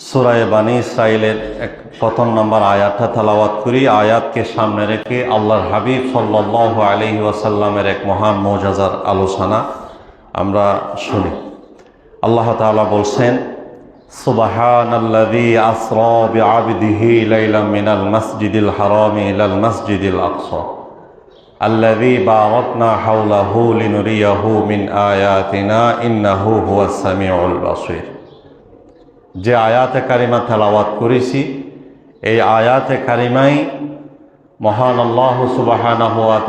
সুরায় বানী ইসরায়েলের এক প্রথম নম্বর আয়াতটা তালাওয়াত করি আয়াতকে সামনে রেখে আল্লাহর হাবিব সাল্লাহ আলহি ওয়াসাল্লামের এক মহান মৌজাজার আলোচনা আমরা শুনি আল্লাহ তাআলা বলছেন সুবাহান আল্লাযী আসরা বিআবদিহি লাইলাম মিনাল মাসজিদিল হারামি ইলাল মাসজিদিল আকসা الذي باركنا حوله لنريه من آياتنا إنه هو السميع البصير যে আয়াতে কারিমা তেলাওয়াত করেছি, এই আয়াতে কারিমাই মহান আল্লাহ সুবাহানা হুয়া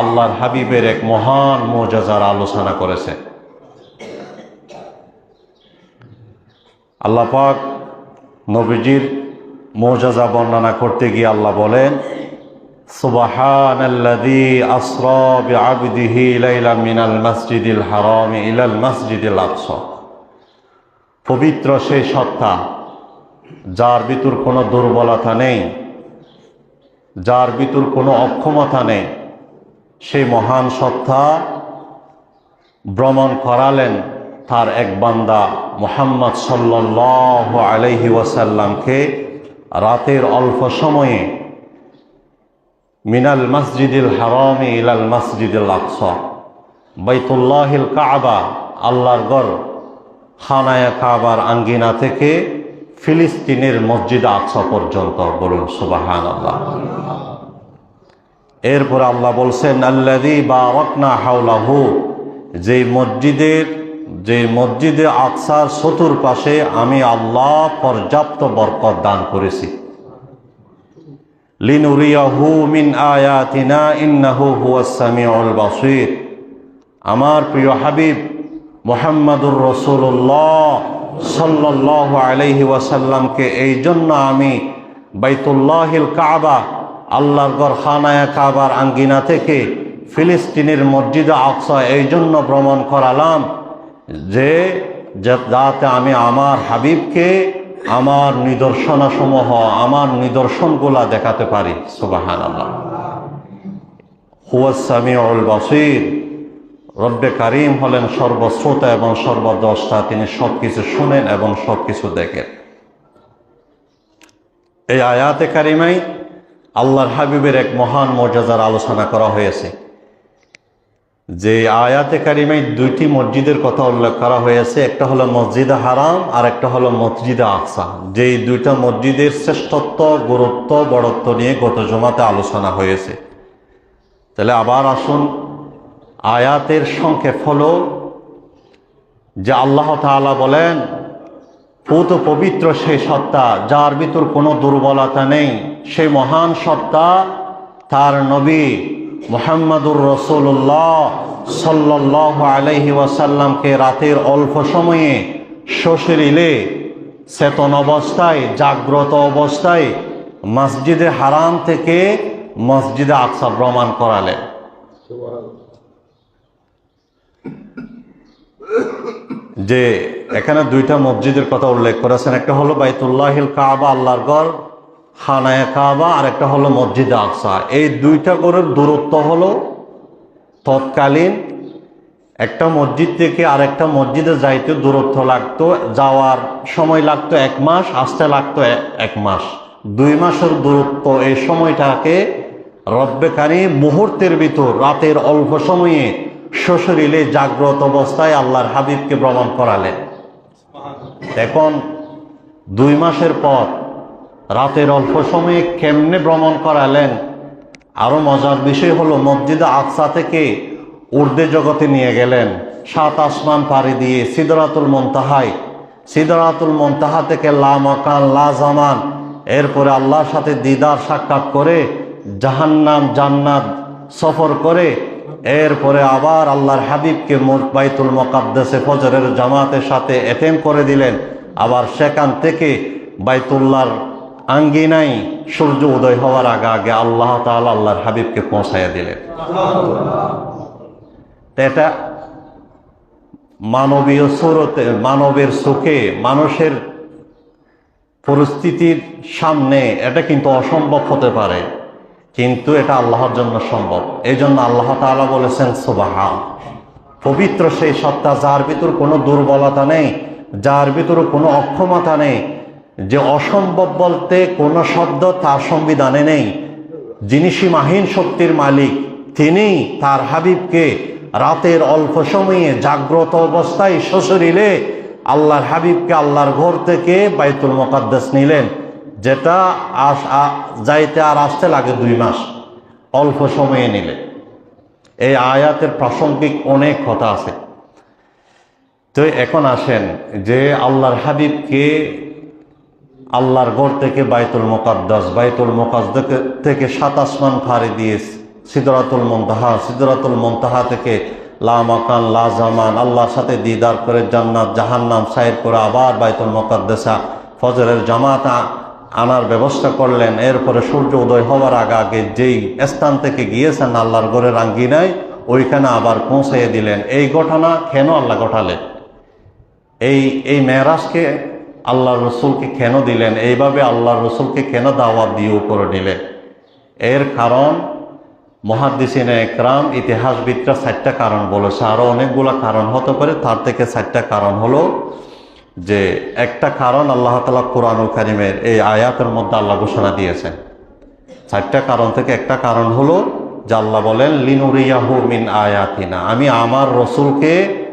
আল্লাহর হাবিবের এক মহান মোজাজার আলোচনা করেছে। আল্লাহ পাক নবীজির মোজাজা বর্ণনা করতে গিয়ে আল্লাহ বলেন আসরা বিআবদিহি লাইলাম মিনাল মাসজিদিল হারামি ইলাল মাসজিদিল আকসা। পবিত্র সেই সত্তা, যার ভিতর কোনো দুর্বলতা নেই, যার ভিতর কোনো অক্ষমতা নেই। সেই মহান সত্তা ভ্রমণ করালেন তার এক বান্দা মোহাম্মদ সাল্লাহ আলহি ওয়াসাল্লামকে রাতের অল্প সময়ে মিনাল মসজিদুল হারামি ইলাল মসজিদুল আকসা, বাইতুল্লাহিল কাবা, আল্লাহর গড় খানায়া কাবার আঙ্গিনা থেকে ফিলিস্তিনের মসজিদ আকসা পর্যন্ত বলুন সুবাহান আল্লাহ এরপর আল্লাহ বলছেন আল্লাদি বা রকনা হাউলাহু যে মসজিদের যে মসজিদে আকসার চতুর্পাশে আমি আল্লাহ পর্যাপ্ত বরকত দান করেছি। লিনুরিয়াহু মিন আয়াতিনা ইন্নাহু হুয়াস সামিউল বাসীর। আমার প্রিয় হাবিব মোহাম্মদুর রসুল্লাহ সাল্লাহ আলহি ওয়াসাল্লামকে, এই জন্য আমি বাইতুল্লাহিল কাবা, আল্লাহর গড় খানায়া কাবার আঙ্গিনা থেকে ফিলিস্তিনের মসজিদে আকসা, এই জন্য ভ্রমণ করালাম যে যাতে আমি আমার হাবিবকে আমার নিদর্শনাসমূহ, আমার নিদর্শনগুলা দেখাতে পারি। সুবাহান আল্লাহ হুয়াসামিউল বাসির। রব্বে কারিম হলেন সর্বশ্রোতা এবং সর্বদ্রষ্টা। তিনি সব কিছু শুনেন এবং সব কিছু দেখেন। এই আয়াতে কারিমাই আল্লাহর হাবিবের এক মহান মর্যাদার আলোচনা করা হয়েছে। যে আয়াতে কারিমাই দুইটি মসজিদের কথা উল্লেখ করা হয়েছে। একটা হলো মসজিদে হারাম আর একটা হলো মসজিদে আকসা। যেই দুইটা মসজিদের শ্রেষ্ঠত্ব, গুরুত্ব, বড়ত্ব নিয়ে গত জমাতে আলোচনা হয়েছে। তাহলে আবার আসুন আয়াতের সংক্ষেপ হলো যে আল্লাহ তাআলা বলেন, পুত পবিত্র সেই সত্তা যার ভিতর কোনো দুর্বলতা নেই। সেই মহান সত্তা তার নবী মোহাম্মদুর রসুল্লাহ সাল্লাহ আলহি ওয়াসাল্লামকে রাতের অল্প সময়ে শশীরিলে চেতন অবস্থায়, জাগ্রত অবস্থায় মসজিদে হারাম থেকে মসজিদে আকসা ভ্রমণ করালেন। যে এখানে দুইটা মসজিদের কথা উল্লেখ করেছেন। একটা হলো বাইতুল্লাহিল কাবা, আল্লাহর গড় খানায় কাবা, আর একটা হলো মসজিদ আকসা। এই দুইটা গড়ের দূরত্ব হলো তৎকালীন একটা মসজিদ থেকে আরেকটা মসজিদে যাইতে দূরত্ব লাগতো, যাওয়ার সময় লাগতো এক মাস, আসতে লাগতো এক মাস। দুই মাসের দূরত্ব এই সময়টাকে রব্বেকারী মুহূর্তের ভিতর, রাতের অল্প সময়ে শ্বশুরিলে জাগ্রত অবস্থায় আল্লাহর হাবিবকে ভ্রমণ করালেন। এখন দুই মাসের পর রাতের অল্প সময়ে কেমনে ভ্রমণ করালেন আরও মজার বিষয় হলো মসজিদে আকসা থেকে উর্দে জগতে নিয়ে গেলেন। সাত আসমান পাড়ি দিয়ে সিদরাতুল মন্তাহায়, সিদরাতুল মন্তাহা থেকে লা মকান, লা জামান, এরপরে আল্লাহর সাথে দিদার সাক্ষাৎ করে জাহান্নাম, জান্নাত সফর করে এরপরে আবার আল্লাহর হাবিবকে বাইতুল মকাদ্দেসে ফজরের জামাতের সাথে এতেম করে দিলেন। আবার সেখান থেকে বাইতুল্লাহর আঙ্গিনাই সূর্য উদয় হওয়ার আগে আগে আল্লাহ তাআলা আল্লাহর হাবিবকে পৌঁছাইয়া দিলেন। এটা মানবীয় সুরতে, মানবের চোখে মানুষের পরিস্থিতির সামনে এটা কিন্তু অসম্ভব হতে পারে। কিন্তু এটা আল্লাহর জন্য সম্ভব। এই জন্য আল্লাহ তাআলা বলেছেন সুবাহা পবিত্র সেই সত্তা যার ভিতর কোনো দুর্বলতা নেই, যার ভিতরে কোনো অক্ষমতা নেই, যে অসম্ভব বলতে কোনো শব্দ তার সংবিধানে নেই। যিনি সীমাহীন শক্তির মালিক, তিনি তার হাবিবকে রাতের অল্প সময়ে জাগ্রত অবস্থায় সশরীরে আল্লাহর হাবিবকে আল্লাহর ঘর থেকে বাইতুল মোকাদ্দাস নিলেন। যেটা আস যাইতে আর আসতে লাগে দুই মাস, অল্প সময়ে নিলে। এই আয়াতের প্রাসঙ্গিক অনেক কথা আছে। তো এখন আসেন যে আল্লাহর হাবিবকে আল্লাহর গড় থেকে বাইতুল মোকাদ্দাস বাইতুল মোকাদ্দাস থেকে সাত আসমান ফাড়ি দিয়ে সিদরাতুল মন্তাহা সিদরাতুল মন্তাহা থেকে লা মাকান, লা জামান, আল্লাহর সাথে দিদার করে জান্নাত, জাহান্নাম সাইড করে আবার বাইতুল মোকাদ্দাসা, ফজরের জামাত আনার ব্যবস্থা করলেন। এরপরে সূর্য উদয় হওয়ার আগে আগে যেই স্থান থেকে গিয়েছেন আল্লাহর গড়ের আঙ্গিনায়, ওইখানে আবার পৌঁছাইয়ে দিলেন। এই ঘটনা কেন আল্লাহ ঘটালেন? এই এই মেয়েরাজকে আল্লাহ রসুলকে কেন দিলেন? এইভাবে আল্লাহ রসুলকে কেন দাওয়াত দিয়ে উপরে নিলেন? এর কারণ মহাদিসিনে একরাম ইতিহাসবিদরা চারটা কারণ বলেছে। আরও অনেকগুলো কারণ হতে পারে। তার থেকে চারটা কারণ হলো যে একটা কারণ আল্লাহ তালা কোরআনুল কারিমের এই আয়াতের মধ্যে আল্লাহ ঘোষণা দিয়েছেন। চারটা কারণ থেকে একটা কারণ হলো যে আল্লাহ বলেন, লিনুরিয়াহু মিন আয়াতিনা। আমি আমার রসুলকে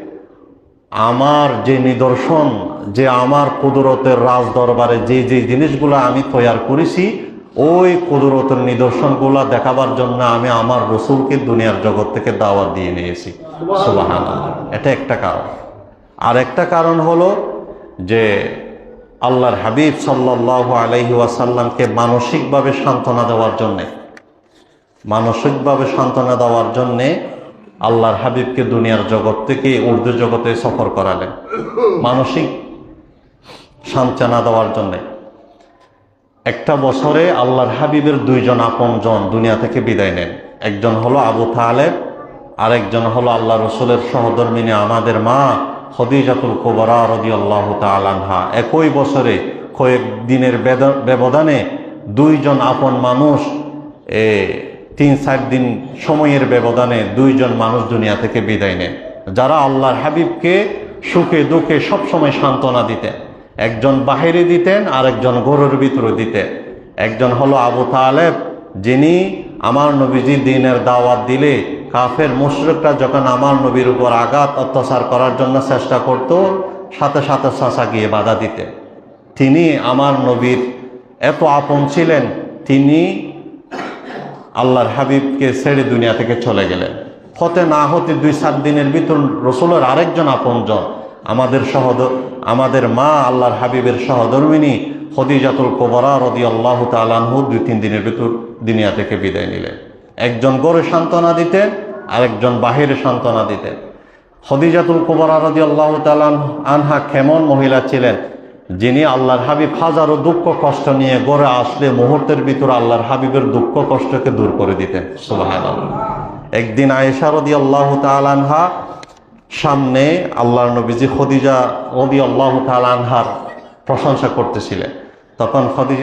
আমার যে নিদর্শন, যে আমার কুদরতের রাজ দরবারে যে যে জিনিসগুলো আমি তৈয়ার করেছি, ওই কুদরতের নিদর্শনগুলো দেখাবার জন্য আমি আমার রসুলকে দুনিয়ার জগৎ থেকে দাওয়াত দিয়ে নিয়েছি। সুবাহান এটা একটা কারণ। আর একটা কারণ হলো যে আল্লাহর হাবিব সাল্লাহ আলহি ওয়াসাল্লামকে মানসিকভাবে সান্ত্বনা দেওয়ার জন্যে, মানসিকভাবে সান্ত্বনা দেওয়ার জন্যে আল্লাহর হাবিবকে দুনিয়ার জগৎ থেকে উর্দু জগতে সফর করালেন। মানসিক সান্ত্বনা দেওয়ার জন্যে। একটা বছরে আল্লাহর হাবিবের দুইজন আপনজন দুনিয়া থেকে বিদায় নেন। একজন হলো আবু তালেব, আরেকজন হলো আল্লাহ রসুলের সহধর্মিনী আমাদের মা খদিজাতুল কোবরা রদি আল্লাহ তালানহা একই বছরে কয়েক দিনের ব্যবধানে দুইজন আপন মানুষ, এ, তিন চার দিন সময়ের ব্যবধানে দুইজন মানুষ দুনিয়া থেকে বিদায় নেন যারা আল্লাহর হাবিবকে সুখে দুঃখে সবসময় সান্ত্বনা দিতেন। একজন বাহিরে দিতেন আর একজন গরুর ভিতরে দিতেন। একজন হলো আবু তালেব, যিনি আমার নবীজি দিনের দাওয়াত দিলে কাফের মুশরিকরা যখন আমার নবীর উপর আঘাত, অত্যাচার করার জন্য চেষ্টা করত, সাথে সাথে চাষা গিয়ে বাধা দিতে। তিনি আমার নবীর এত আপন ছিলেন, তিনি আল্লাহর হাবিবকে ছেড়ে দুনিয়া থেকে চলে গেলেন। ফতে না হতে দুই সাত দিনের ভিতর রসুলের আরেকজন আপনজন আমাদের সহদ, আমাদের মা আল্লাহর হাবিবের সহধর্মিনী হদিজাতুল কোবরা রদি আল্লাহ তালানহু দুই তিন দিনের ভিতর দুনিয়া থেকে বিদায় নিলেন। একজন গড়ে সান্ত্বনা দিতেন, আরেকজন বাহিরে সান্ত্বনা দিতেন। খদিজাতুল কোবরা রদি আল্লাহ তালান আনহা কেমন মহিলা ছিলেন যিনি আল্লাহর হাবিব হাজারো দুঃখ কষ্ট নিয়ে গড়ে আসলে মুহূর্তের ভিতরে আল্লাহর হাবিবের দুঃখ কষ্টকে দূর করে দিতেন। সুবাহ একদিন আয়েশা রদি আল্লাহ তালানহা সামনে আল্লাহর নবীজি খদিজা রদি আল্লাহ তালানহার প্রশংসা করতেছিলেন। তখন খদি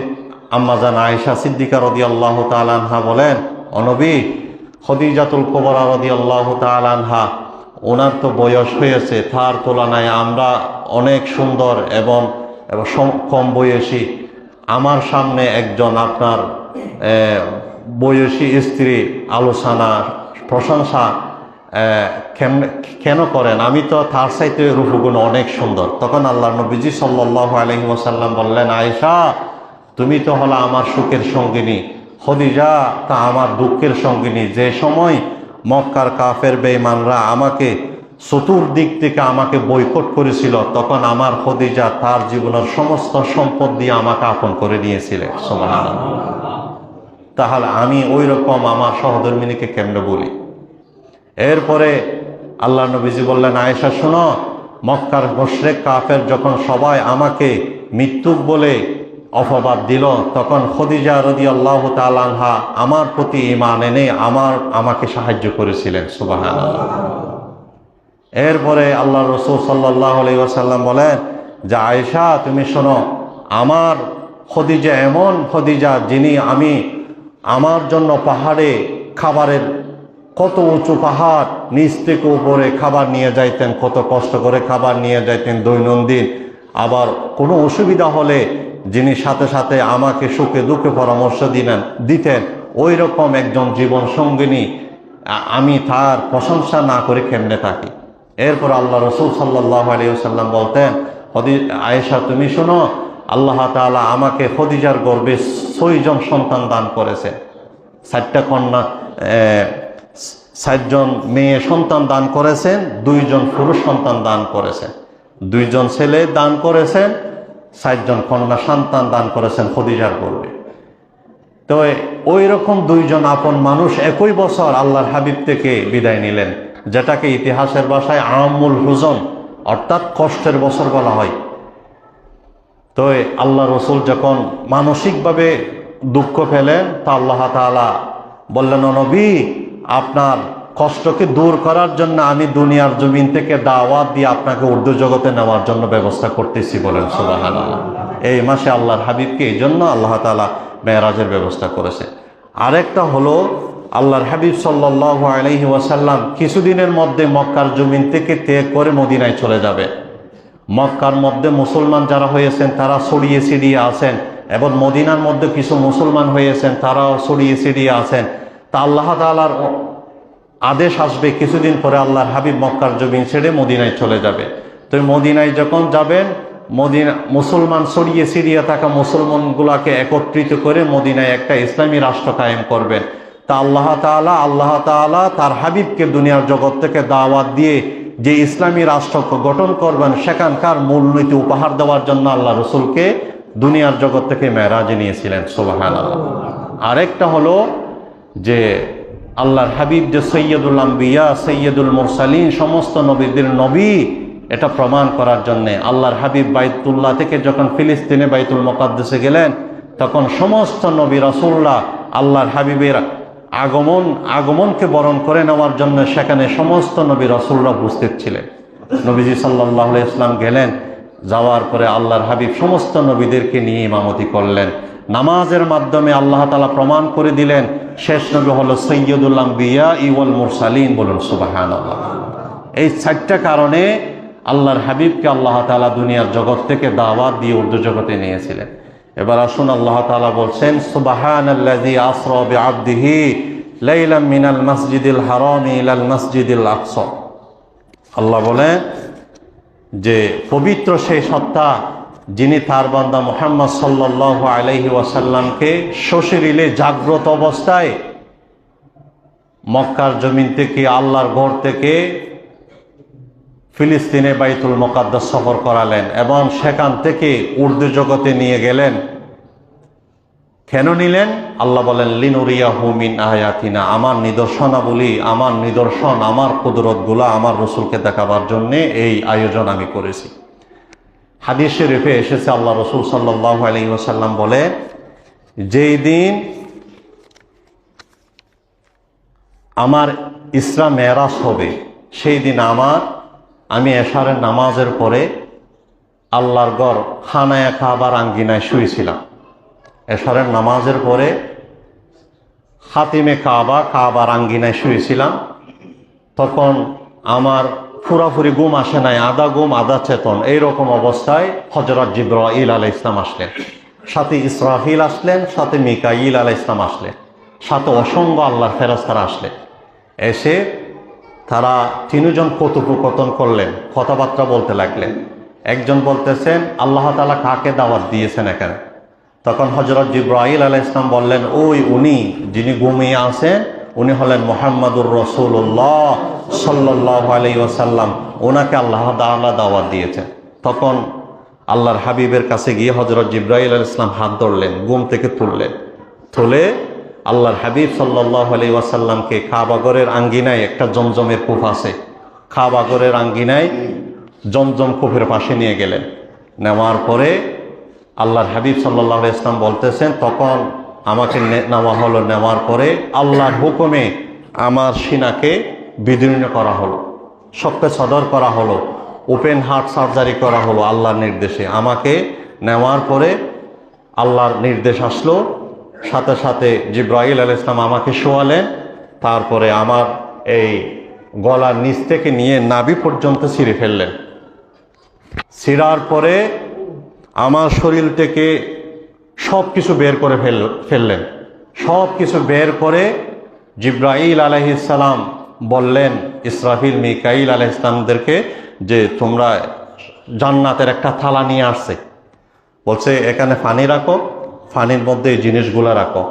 আম্মাজান আয়েশা সিদ্দিকা রদি আল্লাহ তালানহা বলেন অনবী খদিজাতুল কোবরা রদি আল্লাহ তালানহা ওনার তো বয়স হয়েছে, তার তুলনায় আমরা অনেক সুন্দর এবং কম বয়সী। আমার সামনে একজন আপনার বয়সী স্ত্রী আলোচনা প্রশংসা কেন করেন? আমি তো তার সাইতে রূপগুণ অনেক সুন্দর। তখন আল্লাহ নবীজি সাল্লাহ আলহি ওসাল্লাম বললেন, আয়েশা, তুমি তো হলো আমার সুখের সঙ্গিনী। খদিজা, তা আমার দুঃখের সঙ্গিনী। যে সময় মক্কার কাফের বেঈমানরা আমাকে চতুর্দিক থেকে আমাকে বৈকট করেছিল, তখন আমার খদিজা তার জীবনের সমস্ত সম্পদ দিয়ে আমাকে আপন করে নিয়েছিলেন সমান তাহলে আমি ওই রকম আমার সহধর্মিনীকে কেমনে বলি? এরপরে আল্লাহ নবীজি বললেন, আয়েশা, শোনো, মক্কার মোশরেক কাফের যখন সবাই আমাকে মৃত্যুক বলে অপবাদ দিল, তখন খদিজা রদি আল্লাহ তালানহা আমার প্রতি ইমান এনে আমার, আমাকে সাহায্য করেছিলেন। সুবাহান এরপরে আল্লাহ রসুল সাল্লাহ আলি ওসাল্লাম বলেন যে, আয়েশা, তুমি শোনো, আমার খদিজা এমন খদিজা যিনি আমি আমার জন্য পাহাড়ে খাবারের কত উঁচু পাহাড়, নিচ থেকে উপরে খাবার নিয়ে যাইতেন, কত কষ্ট করে খাবার নিয়ে যাইতেন দৈনন্দিন। আবার কোনো অসুবিধা হলে যিনি সাথে সাথে আমাকে সুখে দুঃখে পরামর্শ দিলেন, দিতেন ওই রকম একজন জীবন সঙ্গিনী আমি তার প্রশংসা না করে কেমনে থাকি। এরপর আল্লাহ রসুল সাল্লাহ আলিয়াল্লাম বলতেন, হদি, আয়েশা, তুমি শোনো, আল্লাহ তাআলা আমাকে খদিজার গর্বে ছয়জন সন্তান দান করেছে ষাটটা কন্যা ষাটজন মেয়ে সন্তান দান করেছেন, দুইজন পুরুষ সন্তান দান করেছেন। দুইজন ছেলে দান করেছেন ষাটজন কন্যা সন্তান দান করেছেন, খদিজার গর্বে। তো ওই রকম দুইজন আপন মানুষ একই বছর আল্লাহর হাবিব থেকে বিদায় নিলেন, যেটাকে ইতিহাসের ভাষায় আমুল হুজন, অর্থাৎ কষ্টের বছর বলা হয়। তো আল্লাহ রসুল যখন মানসিকভাবে দুঃখ পেলেন, তা আল্লাহ তাআলা বললেন, "ও নবী আপনার কষ্টকে দূর করার জন্য আমি দুনিয়ার জমিন থেকে দাওয়াত দিয়ে আপনাকে উর্দু জগতে নেওয়ার জন্য ব্যবস্থা করতেছি বলেন সুবাহান এই মাসে আল্লাহর হাবিবকে এই জন্য আল্লাহ তাআলা মেয়েরাজের ব্যবস্থা করেছে। আরেকটা হলো, আল্লাহর হাবিব সাল্লাহ আলহি ওয়াসাল্লাম কিছুদিনের মধ্যে মক্কার জমিন থেকে ত্যাগ করে মদিনায় চলে যাবে। মক্কার মধ্যে মুসলমান যারা হয়েছেন, তারা ছড়িয়ে ছিড়িয়ে আছেন। এবং মদিনার মধ্যে কিছু মুসলমান হয়েছেন, তারাও ছড়িয়ে ছিড়িয়ে আছেন। তা আল্লাহ তালার আদেশ আসবে কিছুদিন পরে আল্লাহর হাবিব মক্কার জমিন ছেড়ে মদিনায় চলে যাবে। তো মদিনায় যখন যাবেন, মদিনা, মুসলমান ছড়িয়ে ছিড়িয়ে থাকা মুসলমানগুলাকে একত্রিত করে মদিনায় একটা ইসলামী রাষ্ট্র কায়েম করবেন। তা আল্লাহ তাআলা আল্লাহ তাআলা তার হাবিবকে দুনিয়ার জগৎ থেকে দাওয়াত দিয়ে যে ইসলামী রাষ্ট্র গঠন করবেন, সেখানকার মূলনীতি উপহার দেওয়ার জন্য আল্লাহ রসুলকে দুনিয়ার জগৎ থেকে মেরাজে নিয়েছিলেন। সোবাহান আল্লাহ আরেকটা হলো যে আল্লাহর হাবিব, যে সৈয়দুল আম্বিয়া, সৈয়দুল মুরসালিন, সমস্ত নবীদের নবী, এটা প্রমাণ করার জন্যে আল্লাহর হাবিব বাইতুল্লাহ থেকে যখন ফিলিস্তিনে বাইতুল মোকাদ্দেসে গেলেন, তখন সমস্ত নবী রাসুল্লাহ আল্লাহর হাবিবের আগমন, আগমনকে বরণ করে নেওয়ার জন্য সেখানে সমস্ত নবী রসুল্লাহ উপস্থিত ছিলেন। নবীজি সাল্লাহ ইসলাম গেলেন, যাওয়ার পরে আল্লাহর হাবিব সমস্ত নবীদেরকে নিয়ে ইমামতি করলেন। নামাজের মাধ্যমে আল্লাহ তালা প্রমাণ করে দিলেন, শেষ নবী হলো সৈয়দুল্লাম বিয়া ইউল মুরসালিন বলুন সুবাহান আল্লাহ এই চারটা কারণে আল্লাহর হাবিবকে আল্লাহ তালা দুনিয়ার জগৎ থেকে দাওয়াত দিয়ে উর্দু জগতে নিয়েছিলেন। এবার আসুন আল্লাহ তালা বলছেন সুবাহান বিআবদিহি লাইলাম মিনাল মসজিদিল হারামি ইলাল মসজিদিল আকসা। আল্লাহ বলেন যে, পবিত্র সেই সত্তা যিনি তার বান্দা মোহাম্মদ সাল্লাহ আলাইহি ওয়াসাল্লামকে শশীরিলে জাগ্রত অবস্থায় মক্কার জমিন থেকে, আল্লাহর ঘর থেকে ফিলিস্তিনে বাইতুল মোকাদ্দাস সফর করালেন এবং সেখান থেকে উর্দু জগতে নিয়ে গেলেন। কেন নিলেন? আল্লাহ বলেন লিনুরিয়া হুমিন আয়াতিনা আমার নিদর্শনাবলী, আমার নিদর্শন, আমার কুদরতগুলা আমার রসুলকে দেখাবার জন্যে এই আয়োজন আমি করেছি। হাদিস শরীফে এসেছে আল্লাহ রসুল সাল্লাহ আলী বলে, যেই দিন আমার ইসরা মেরাজ হবে, সেই দিন আমার, আমি এশারের নামাজের পরে আল্লাহর গড় খানায় খাবার আঙ্গিনায় শুয়েছিলাম। এশারের নামাজের পরে হাতিমে কাবা, কাবার আঙ্গিনায় শুয়েছিলাম। তখন আমার পুরাপুরি গুম আসে নাই আদা গুম আদা চেতন। এইরকম অবস্থায় হজরত জিব্রাইল আলাই ইসলাম আসলেন। সাথে ইসরাফিল আসলেন, সাথে মিকাইল আলাই ইসলাম আসলেন। সাথে অসংখ্য আল্লাহর ফেরস্তারা আসলেন। এসে তারা তিনজন কথোপকথন করলেন, কথাবার্তা বলতে লাগলেন। একজন বলতেছেন, আল্লাহ তালা কাকে দাওয়াত দিয়েছেন এখানে? তখন হজরত জিব্রাইল আলাহ ইসলাম বললেন, ওই উনি যিনি ঘুমিয়ে আছেন উনি হলেন মোহাম্মদুর রসুল্লাহ সাল্লাহ আলাই ওসাল্লাম ওনাকে আল্লাহ তাআলা দাওয়াত দিয়েছেন। তখন আল্লাহর হাবিবের কাছে গিয়ে হজরত জিব্রাইল আল ইসলাম হাত ধরলেন গুম থেকে তুললেন। তুলে আল্লাহর হাবিব সাল্লাহ আলি ওয়াসাল্লামকে খাবাগরের আঙ্গিনায় একটা জমজমের কূপ আছে। খাবাগরের আঙ্গিনায় জমজম কূপের পাশে নিয়ে গেলেন। নেওয়ার পরে আল্লাহর হাবিব সাল্লাহ ইসলাম বলতেছেন, তখন আমাকে নেওয়া হলো, নেওয়ার পরে আল্লাহর হুকুমে আমার সিনাকে বিদীর্ণ করা হলো সবকে সদর করা হলো, ওপেন হার্ট সার্জারি করা হলো আল্লাহর নির্দেশে। আমাকে নেওয়ার পরে আল্লাহর নির্দেশ আসলো, সাথে সাথে জিব্রাহিল আল ইসলাম আমাকে শোয়ালেন, তারপরে আমার এই গলার নিচ থেকে নিয়ে নাভি পর্যন্ত ছিঁড়ে ফেললেন। ছিঁড়ার পরে আমার শরীর থেকে সব কিছু বের করে ফেল, ফেললেন। সব কিছু বের করে জিব্রাইল আলহিসাল্লাম বললেন, ইসরাফিল, মিকাইল আলহ ইসলামদেরকে যে তোমরা জান্নাতের একটা থালা নিয়ে আসছে। বলছে, এখানে পানি রাখো পানির মধ্যে এই জিনিসগুলো রাখো।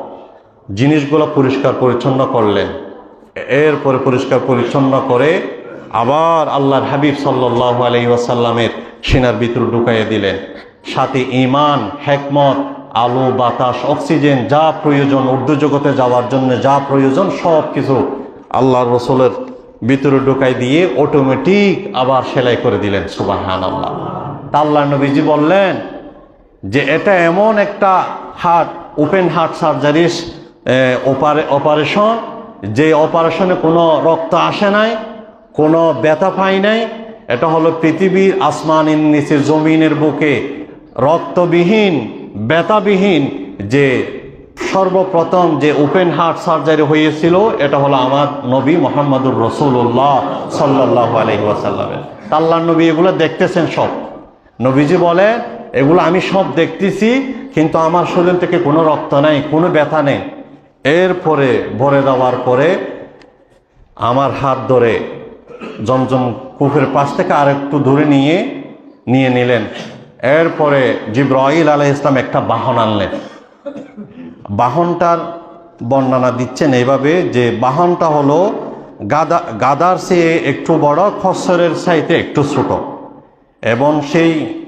জিনিসগুলো পরিষ্কার পরিচ্ছন্ন করলেন। এরপরে পরিষ্কার পরিচ্ছন্ন করে আবার আল্লাহর হাবিব সাল্লাহ আলহি ওয়াসাল্লামের সিনার ভিতর ঢুকাইয়ে দিলেন। সাথে ইমান হেকমত আলো, বাতাস, অক্সিজেন, যা প্রয়োজন উর্দু জগতে যাওয়ার জন্য যা প্রয়োজন, সব কিছু আল্লাহর রসুলের ভিতরে ঢুকাই দিয়ে অটোমেটিক আবার সেলাই করে দিলেন সুবাহান আল্লাহ তা আল্লাহ নবীজি বললেন যে, এটা এমন একটা হার্ট ওপেন হার্ট সার্জারির অপারেশন যে অপারেশনে কোনো রক্ত আসে নাই, কোনো ব্যথা পাই নাই, এটা হলো পৃথিবীর আসমানের নিচে জমিনের বুকে রক্তবিহীন ব্যথাবিহীন যে সর্বপ্রথম যে ওপেন হার্ট সার্জারি হয়েছিল, এটা হলো আমার নবী মোহাম্মদুর রসুল্লাহ সাল্লাহ আলহি ওয়াসাল্লামের। আল্লাহ নবী এগুলো দেখতেছেন সব। নবীজি বলে এগুলো আমি সব দেখতেছি, কিন্তু আমার শরীর থেকে কোনো রক্ত নাই, কোনো ব্যথা নেই। এরপরে ভরে দেওয়ার পরে আমার হাত ধরে জমজম কুফের পাশ থেকে আরেকটু ধরে নিয়ে নিয়ে নিলেন। এরপরে জিব্রাইল আলহ ইসলাম একটা বাহন আনলেন। বাহনটার বর্ণনা দিচ্ছেন এইভাবে যে বাহনটা হলো গাদা, গাদার চেয়ে একটু বড়, খসরের চাইতে একটু ছোট। এবং সেই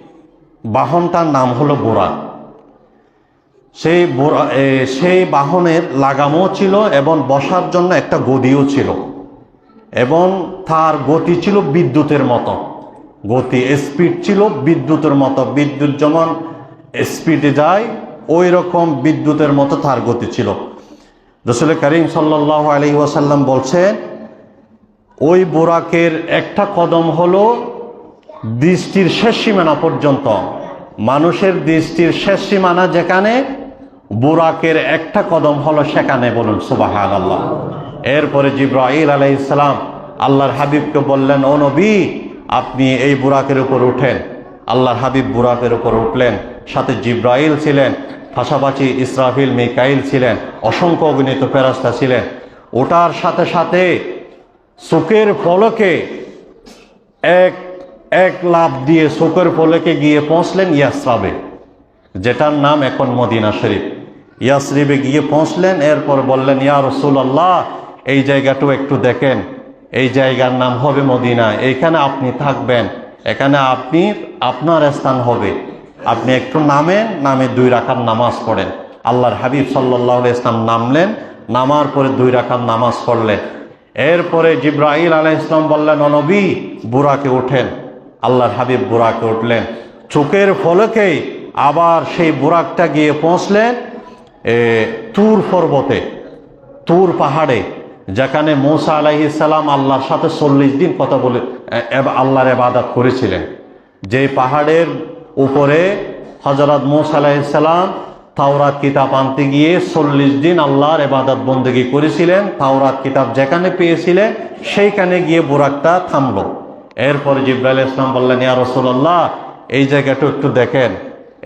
বাহনটার নাম হলো বোরা সেই বোরা সেই বাহনের লাগামও ছিল এবং বসার জন্য একটা গদিও ছিল। এবং তার গতি ছিল বিদ্যুতের মতো। গতি স্পিড ছিল, বিদ্যুতের মতো বিদ্যুৎ যেমন স্পিডে যায় ওই রকম বিদ্যুতের মতো তার গতি ছিল। রসুল করিম সাল্লাহ আলহি ওয়াসাল্লাম বলছেন, ওই বোরাকের একটা কদম হলো দৃষ্টির শেষ সীমানা পর্যন্ত। মানুষের দৃষ্টির শেষ সীমানা যেখানে, বোরাকের একটা কদম হলো সেখানে বলুন সুবাহান আল্লাহ এরপরে জিব্রাইল আলাই ইসলাম আল্লাহর হাবিবকে বললেন, ও নবী আপনি এই বুরাকের উপর উঠেন, আল্লাহর হাবিব বুরাকের উপর উঠলেন, সাথে জিব্রাইল ছিলেন, পাশাপাশি ইসরাফিল মিকাইল ছিলেন, অসংখ্য অগণিত ফেরাস্তা ছিলেন। ওটার সাথে সাথে চোখের ফলকে এক এক লাভ দিয়ে শোকের ফলকে গিয়ে পৌঁছলেন ইয়াসরাবে, যেটার নাম এখন মদিনা শরীফ। ইয়াসরিবে গিয়ে পৌঁছলেন, এরপর বললেন, ইয়া রসুল আল্লাহ এই জায়গাটাও একটু দেখেন। এই জায়গার নাম হবে মদিনা এখানে আপনি থাকবেন। এখানে আপনি, আপনার স্থান হবে। আপনি একটু নামেন, নামে দুই রাখার নামাজ পড়েন। আল্লাহর হাবিব সাল্লাহ ইসলাম নামলেন, নামার পরে দুই রাখার নামাজ পড়লেন। এরপরে জিব্রাহিল আলাহ ইসলাম বললেন অনবী বুড়াকে ওঠেন। আল্লাহর হাবিব বুড়াকে উঠলেন। চোখের ফলকেই আবার সেই বুরাকটা গিয়ে পৌঁছলেন তুর পর্বতে, তুর পাহাড়ে। যেখানে মৌসা আলাইসাল্লাম আল্লাহর সাথে চল্লিশ দিন কথা বলে আল্লাহর এবাদত করেছিলেন। যে পাহাড়ের উপরে হজরত মৌসা আলাইসাল্লাম তাওরাত কিতাব আনতে গিয়ে চল্লিশ দিন আল্লাহর এবাদত বন্দেগি করেছিলেন। তাওরাত কিতাব যেখানে পেয়েছিলেন, সেইখানে গিয়ে বোরাকটা থামল। এরপরে জিব্রাইল ইসলাম বললেন, ইয়া রসুল্লাহ এই জায়গাটা একটু দেখেন।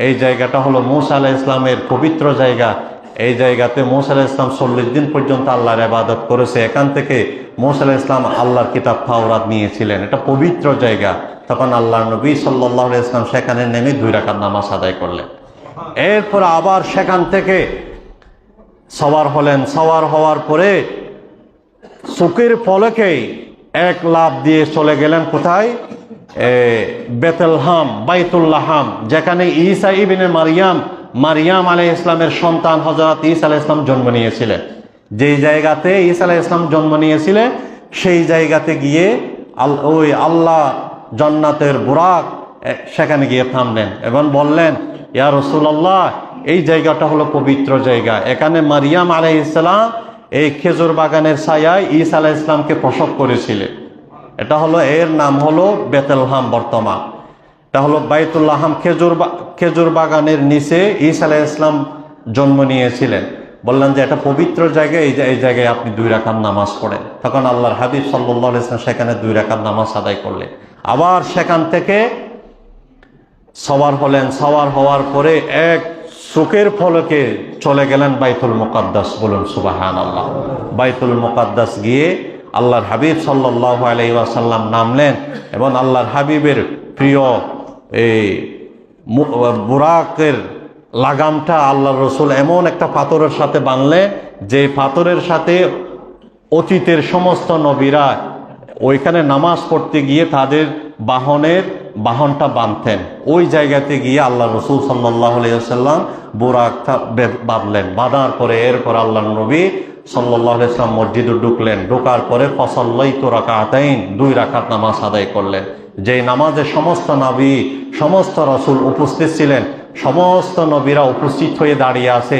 এই জায়গাটা হলো মৌসা আলাহ ইসলামের পবিত্র জায়গা। এই জায়গাতে মৌসা আলাহ ইসলাম চল্লিশ দিন পর্যন্ত আল্লাহর আবাদত করেছে। এখান থেকে মৌসা আলাহ ইসলাম আল্লাহর কিতাব ফাওরাত নিয়েছিলেন। এটা পবিত্র জায়গা। তখন আল্লাহ নবী সাল্লাহ ইসলাম সেখানে নেমে দুই রাকাত নামাজ আদায় করলেন। এরপর আবার সেখান থেকে সওয়ার হলেন। সওয়ার হওয়ার পরে চোখের ফলকেই এক লাভ দিয়ে চলে গেলেন কোথায়? বেতেলহাম, বাইতুল্লাহাম, যেখানে ঈসা ইবিনে মারিয়াম মারিয়াম আলাই ইসলামের সন্তান হজরত ঈসা আলাহ ইসলাম জন্ম নিয়েছিলেন। যেই জায়গাতে ঈসা আলাহ ইসলাম জন্ম নিয়েছিলেন, সেই জায়গাতে গিয়ে আল ওই আল্লাহ জন্নাতের বুরাক সেখানে গিয়ে থামলেন এবং বললেন, ইয়া রসুল্লাহ এই জায়গাটা হলো পবিত্র জায়গা। এখানে মারিয়াম আলাই ইসলাম এই খেজুর বাগানের ছায়ায় ঈসা আলাহ ইসলামকে প্রসব করেছিলেন। এটা হলো, এর নাম হলো বেতেলহাম বর্তমান। এটা হলো বাইতুল্লাহাম খেজুর খেজুর বাগানের নিচে ঈসা আলাহ ইসলাম জন্ম নিয়েছিলেন। বললেন যে, এটা পবিত্র জায়গা, এই এই জায়গায় আপনি দুই রাখার নামাজ পড়েন। তখন আল্লাহর হাবিব সাল্লাহ ইসলাম সেখানে দুই রাখার নামাজ আদায় করলেন। আবার সেখান থেকে সওয়ার হলেন। সওয়ার হওয়ার পরে এক চোখের ফলকে চলে গেলেন বাইতুল মুকাদ্দাস। বলুন সুবাহান আল্লাহ বাইতুল মুকাদ্দাস গিয়ে আল্লাহর হাবিব সাল্লাহ আলাই ওয়াসাল্লাম নামলেন এবং আল্লাহর হাবিবের প্রিয় এই বুরাকের লাগামটা আল্লাহ রসুল এমন একটা পাথরের সাথে বাঁধলেন যে পাথরের সাথে অতীতের সমস্ত নবীরা ওইখানে নামাজ পড়তে গিয়ে তাদের বাহনের বাহনটা বাঁধতেন। ওই জায়গাতে গিয়ে আল্লাহ রসুল সাল্লাহ আলিয়াল্লাম বোরাকটা বাঁধলেন। বাঁধার পরে এরপর আল্লাহ নবী সাল্লাহ ইসলাম মসজিদে ঢুকলেন। ঢোকার পরে ফসল্লাই তো রাকাতাইন, দুই রাকাত নামাজ আদায় করলেন। যেই নামাজে সমস্ত নবী, সমস্ত রসুল উপস্থিত ছিলেন, সমস্ত নবীরা উপস্থিত হয়ে দাঁড়িয়ে আছে।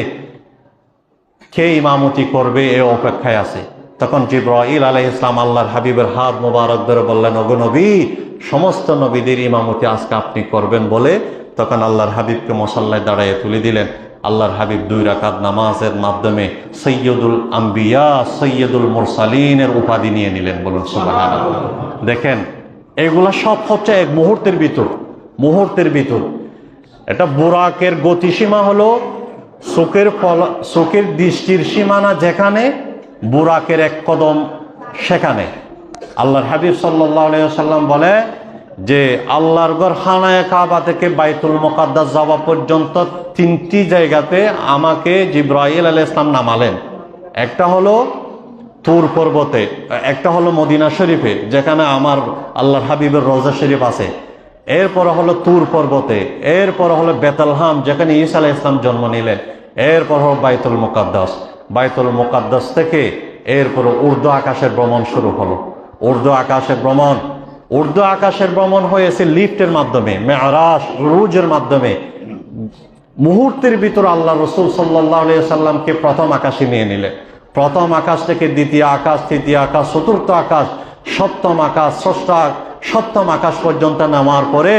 কে ইমামতি করবে এ অপেক্ষায় আছে। তখন জিব্রাইল আলাই ইসলাম আল্লাহর হাবিবের হাত মোবারক ধরে বললেন, ওগো নবী, সমস্ত নবীদের ইমামতি আজকে আপনি করবেন বলে? তখন আল্লাহর হাবিবকে মশাল্লায় দাঁড়াইয়ে তুলে দিলেন। আল্লাহর হাবিব দুই রাকাত নামাজের মাধ্যমে সৈয়দুল আম্বিয়া, সৈয়দুল মুরসালিনের উপাধি নিয়ে নিলেন বলুন সুবাহ দেখেন এগুলা সব হচ্ছে এক মুহূর্তের ভিতর মুহূর্তের ভিতর। এটা বুরাকের গতিসীমা হলো চোখের ফল চোখের দৃষ্টির সীমানা যেখানে, বুরাকের এক কদম সেখানে। আল্লাহর হাবিব সাল্লাম বলে যে, আল্লাহর গড় হানায় কাবা থেকে বাইতুল মোকাদ্দাস যাওয়া পর্যন্ত তিনটি জায়গাতে আমাকে জিব্রাইল আল ইসলাম নামালেন। একটা হলো তুর পর্বতে, একটা হলো মদিনা শরীফে, যেখানে আমার আল্লাহর হাবিবের রোজা শরীফ আছে। এরপর হলো তুর পর্বতে, এরপর হলো বেতালহাম, যেখানে ঈসা আলাহ ইসলাম জন্ম নিলেন। এরপর হলো বাইতুল মুকাদ্দাস। বাইতুল মুকাদ্দাস থেকে এরপর উর্দু আকাশের ভ্রমণ শুরু হলো। উর্দু আকাশের ভ্রমণ। উর্দু আকাশের ভ্রমণ হয়েছে লিফটের মাধ্যমে মেয়ারাস রুজের মাধ্যমে। মুহূর্তের ভিতর আল্লাহ রসুল সাল্লাহ সাল্লামকে প্রথম আকাশে নিয়ে নিলেন। প্রথম আকাশ থেকে দ্বিতীয় আকাশ, তৃতীয় আকাশ, চতুর্থ আকাশ, সপ্তম আকাশ, ষষ্ঠ সপ্তম আকাশ পর্যন্ত নামার পরে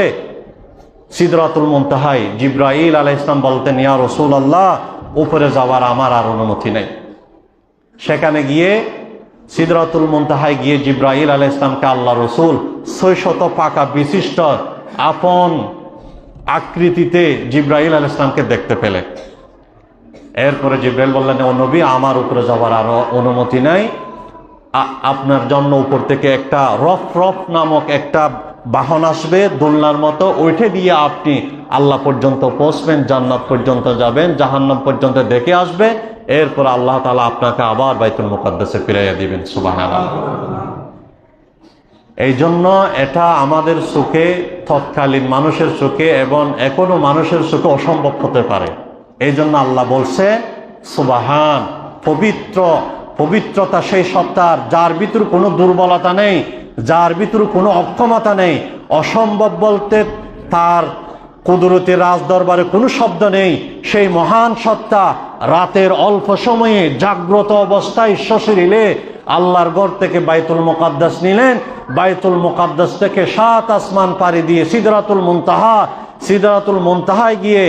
সিদরাতুল মুনতাহাই জিব্রাইল আলাহ ইসলাম বলতেন, ইয়া রসুল আল্লাহ উপরে যাওয়ার আমার আর অনুমতি নেই। সেখানে গিয়ে সিদরাতুল মুনতাহায় গিয়ে জিব্রাইল আলাহ ইসলামকে আল্লাহ রসুল ছয়শত পাকা বিশিষ্ট আপন আকৃতিতে জিব্রাইল আল ইসলামকে দেখতে পেলেন। এরপরে জিব্রাইল বললেন, ও নবী, আমার উপরে যাওয়ার আরও অনুমতি নাই। আপনার জন্য উপর থেকে একটা রফ রফ নামক একটা বাহন আসবে, দোলনার মতো। ওইঠে দিয়ে আপনি আল্লাহ পর্যন্ত পৌঁছবেন, জান্নাত পর্যন্ত যাবেন, জাহান্নাম পর্যন্ত দেখে আসবে। এরপর আল্লাহ তালা আপনাকে আবার বাইতুল মুকাদ্দাসে ফিরাইয়া দিবেন সুবাহ এই জন্য এটা আমাদের সুখে, তৎকালীন মানুষের সুখে এবং এখনও মানুষের সুখে অসম্ভব হতে পারে। এই জন্য আল্লাহ বলছে, সুবাহান, পবিত্র, পবিত্রতা সেই সত্তার, যার ভিতর কোনো দুর্বলতা নেই, যার ভিতর কোনো অক্ষমতা নেই। অসম্ভব বলতে তার কুদরতি রাজ দরবারে কোনো শব্দ নেই। সেই মহান সত্তা রাতের অল্প সময়ে জাগ্রত অবস্থায় শশীরিলে আল্লাহর গড় থেকে বাইতুল মোকাদ্দাস নিলেন। বাইতুল মোকাদ্দাস থেকে সাত আসমান পাড়ি দিয়ে সিদরাতুল মুনতাহা, সিদরাতুল মুনতাহায় গিয়ে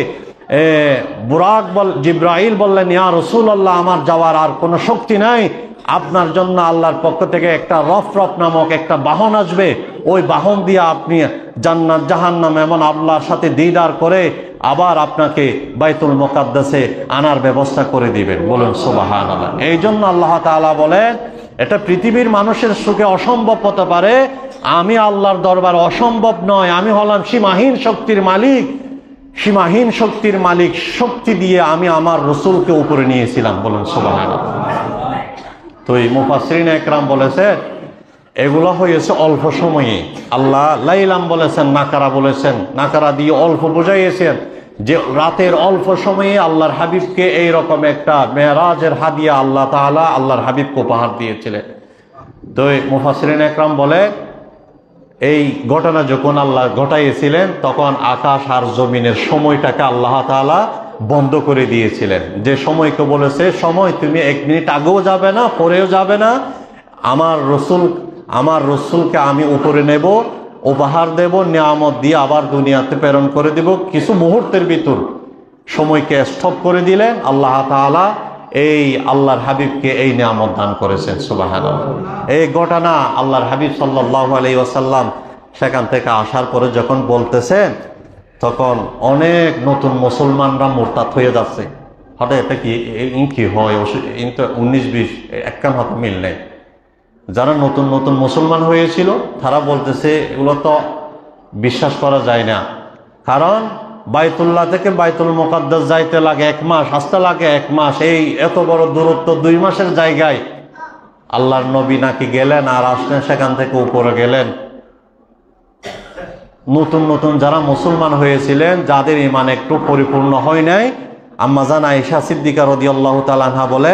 বুরাক বল, জিব্রাইল বললেন, ইয়া রসুল আল্লাহ আমার যাওয়ার আর কোনো শক্তি নাই। আপনার জন্য আল্লাহর পক্ষ থেকে একটা রফ রফ নামক একটা বাহন আসবে। ওই বাহন দিয়ে আপনি জান্নাত, জাহান্নাম এমন আল্লাহর সাথে দিদার করে আবার আপনাকে বাইতুল মোকাদ্দাসে আনার ব্যবস্থা করে দিবেন। বলুন সুবাহান আল্লাহ এই জন্য আল্লাহ তাআলা বলেন, এটা পৃথিবীর মানুষের সুখে অসম্ভব হতে পারে। আমি আল্লাহর দরবার অসম্ভব নয়। আমি হলাম সীমাহীন শক্তির মালিক। সীমাহীন শক্তির মালিক শক্তি দিয়ে আমি আমার রসুলকে উপরে নিয়েছিলাম, বলুন সুবাহান তো এই মুফাসরিন একরাম বলেছে, এগুলো হয়েছে অল্প সময়ে। আল্লাহ লাইলাম বলেছেন, নাকারা বলেছেন, নাকারা দিয়ে অল্প বোঝাইয়েছেন যে রাতের অল্প সময়ে আল্লাহর হাবিবকে এই রকম একটা মেয়েরাজের হাদিয়া আল্লাহ তাআলা আল্লাহর হাবিবকে উপহার দিয়েছিলেন। তো মুফাসরিন একরাম বলে এই ঘটনা যখন আল্লাহ ঘটাইয়েছিলেন, তখন আকাশ আর জমিনের সময়টাকে আল্লাহ তাআলা বন্ধ করে দিয়েছিলেন। যে সময়কে বলেছে, সময়, তুমি এক মিনিট আগেও যাবে না, পরেও যাবে না। আমার রসুল, আমার রসুলকে আমি উপরে নেব, উপহার দেব, নিয়ামত দিয়ে আবার দুনিয়াতে প্রেরণ করে দেব। কিছু মুহূর্তের ভিতর সময়কে স্টপ করে দিলেন। আল্লাহ তাআলা এই আল্লাহর হাবিবকে এই নিয়ামত দান করেছেন সুবাহান এই ঘটনা আল্লাহর হাবিব সাল্লাহ আলাই ওয়াসাল্লাম সেখান থেকে আসার পরে যখন বলতেছেন, তখন অনেক নতুন মুসলমানরা মোরতাদ হয়ে যাচ্ছে। হঠাৎ এটা কি কি হয়? উনিশ, বিশ একখান হয়তো মিল নেই। যারা নতুন নতুন মুসলমান হয়েছিল, তারা বলতেছে, এগুলো তো বিশ্বাস করা যায় না। কারণ বাইতুল্লাহ থেকে বাইতুল মোকাদ্দাস যাইতে লাগে এক মাস, আসতে লাগে এক মাস। এই এত বড় দূরত্ব দুই মাসের জায়গায়। আল্লাহর নবী নাকি গেলেন আর আসলেন সেখান থেকে উপরে গেলেন। নতুন নতুন যারা মুসলমান হয়েছিলেন, যাদের ইমান একটু পরিপূর্ণ হয় নাই আম্মাজান আয়েশা সিদ্দিকা রদি আল্লাহ তালানহা বলে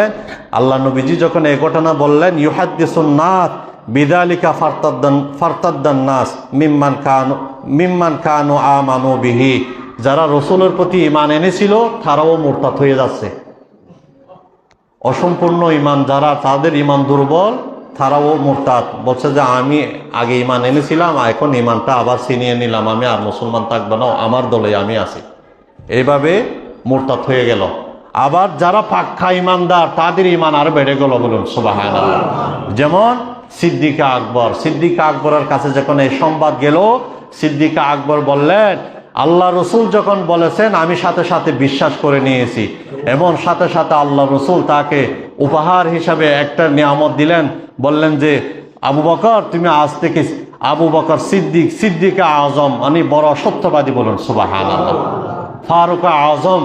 আল্লাহ নবীজি যখন এই ঘটনা বললেন, ইউহাদ্দিসুন নাথ বিদালিকা ফারতাদ্দান ফারতাদ্দান নাস মিম্মান খানু মিম্মান খানু আমানু বিহি। যারা রসুলের প্রতি ইমান এনেছিল, তারাও মোরতাদ হয়ে যাচ্ছে। অসম্পূর্ণ ইমান যারা, তাদের ইমান দুর্বল, তারাও মোরতাদ। বলছে যে, আমি আগে ইমান এনেছিলাম, এখন ইমানটা আবার ছিনিয়ে নিলাম, আমি আর মুসলমান থাকব না, আমার দলে আমি আছি। এইভাবে মোরতাদ হয়ে গেল। আবার যারা পাক্কা ইমানদার তাদের ইমান আর বেড়ে গেল বলুন সুবাহ যেমন সিদ্দিকা আকবর। সিদ্দিকা আকবরের কাছে যখন এই সংবাদ গেল, সিদ্দিকা আকবর বললেন আল্লাহ রসুল যখন বলেছেন, আমি সাথে সাথে বিশ্বাস করে নিয়েছি। এবং সাথে সাথে আল্লাহ রসুল তাকে উপহার হিসাবে একটা নিয়ামত দিলেন। বললেন যে, আবু বকর, তুমি আজ থেকে আবু বকর সিদ্দিক, সিদ্দিকা আজম আমি বড় সত্যবাদী বলুন সুবাহ ফারুক আজম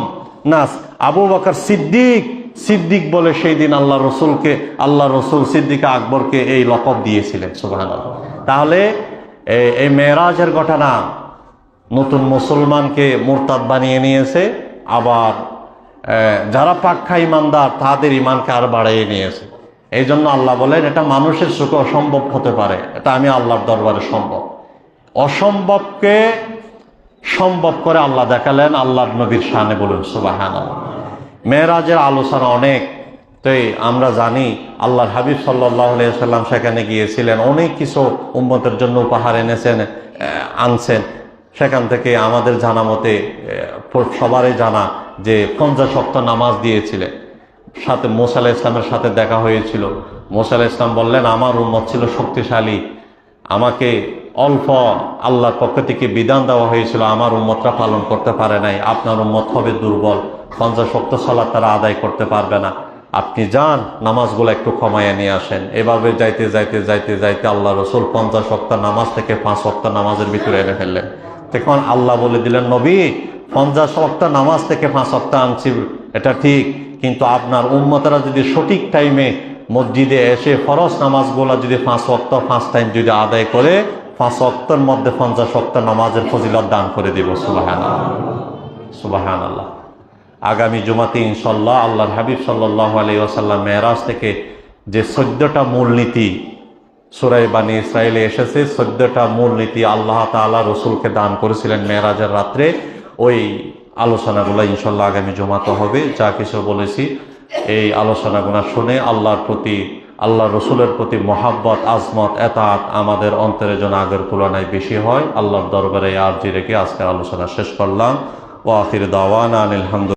নাস আবু বকর সিদ্দিক সিদ্দিক বলে সেই দিন আল্লাহ রসুলকে, আল্লাহ রসুল সিদ্দিকা আকবরকে এই লকব দিয়েছিলেন সুবাহ তাহলে এই মেয়েরাজের ঘটনা নতুন মুসলমানকে মোরতাদ বানিয়ে নিয়েছে, আবার যারা পাক্কা ইমানদার তাদের ইমানকে আর বাড়িয়ে নিয়েছে। এই জন্য আল্লাহ বলেন, এটা মানুষের সুখে অসম্ভব হতে পারে। এটা আমি আল্লাহর দরবারে সম্ভব। অসম্ভবকে সম্ভব করে আল্লাহ দেখালেন, আল্লাহর নবীর শানে বলুন সুবাহান মেয়েরাজের আলোচনা অনেক। তাই আমরা জানি, আল্লাহর হাবিব সাল্লাহ সাল্লাম সেখানে গিয়েছিলেন, অনেক কিছু উম্মতের জন্য উপহার এনেছেন আনছেন। সেখান থেকে আমাদের জানা মতে সবারই জানা যে পঞ্চাশ শক্ত নামাজ দিয়েছিলেন সাথে মোসা আলাহ ইসলামের সাথে দেখা হয়েছিল। মোসা আলাহ ইসলাম বললেন, আমার উন্মত ছিল শক্তিশালী। আমাকে অল্প আল্লাহর পক্ষ থেকে বিধান দেওয়া হয়েছিল, আমার উম্মতরা পালন করতে পারে নাই। আপনার উন্মত হবে দুর্বল। পঞ্চাশ শক্ত সালাদ তারা আদায় করতে পারবে না। আপনি যান, নামাজগুলো একটু কমাইয়ে নিয়ে আসেন। এভাবে যাইতে যাইতে যাইতে যাইতে আল্লাহ রসুল পঞ্চাশ শক্ত নামাজ থেকে পাঁচ শক্ত নামাজের ভিতরে এনে ফেললেন। তখন আল্লাহ বলে দিলেন, নবী, পঞ্চাশ শক্ত নামাজ থেকে পাঁচ শক্ত আনছি, এটা ঠিক। কিন্তু আপনার উম্মতরা যদি সঠিক টাইমে মসজিদে এসে ফরজ নামাজগুলো যদি পাঁচ ওয়াক্ত, পাঁচ টাইম যদি আদায় করে, পাঁচ ওয়াক্তের মধ্যে পঞ্চাশ ওয়াক্ত নামাজের ফজিলত দান করে দিব সুবাহান সুবাহান আল্লাহ আগামী জুমাতে ইনশাল্লাহ আল্লাহর হাবিব সাল্লাহ আলী ওসাল্লাম মেয়েরাজ থেকে যে চোদ্দটা মূলনীতি সুরাই বানী ইসরায়েলে এসেছে। চোদ্দটা মূলনীতি আল্লাহ তাআলা রসুলকে দান করেছিলেন মেয়েরাজের রাত্রে। ওই আলোচনাগুলো ইনশাল্লাহ আগামী জমাতে হবে। যা কিছু বলেছি, এই আলোচনাগুলো শুনে আল্লাহর প্রতি, আল্লাহ রসুলের প্রতি মহাব্বত, আজমত, এতাত আমাদের অন্তরে যেন আগের তুলনায় বেশি হয়। আল্লাহর দরবারে আর্জি রেখে আজকের আলোচনা শেষ করলাম। ও আখির দাওয়ান আলহামদুলিল্লাহ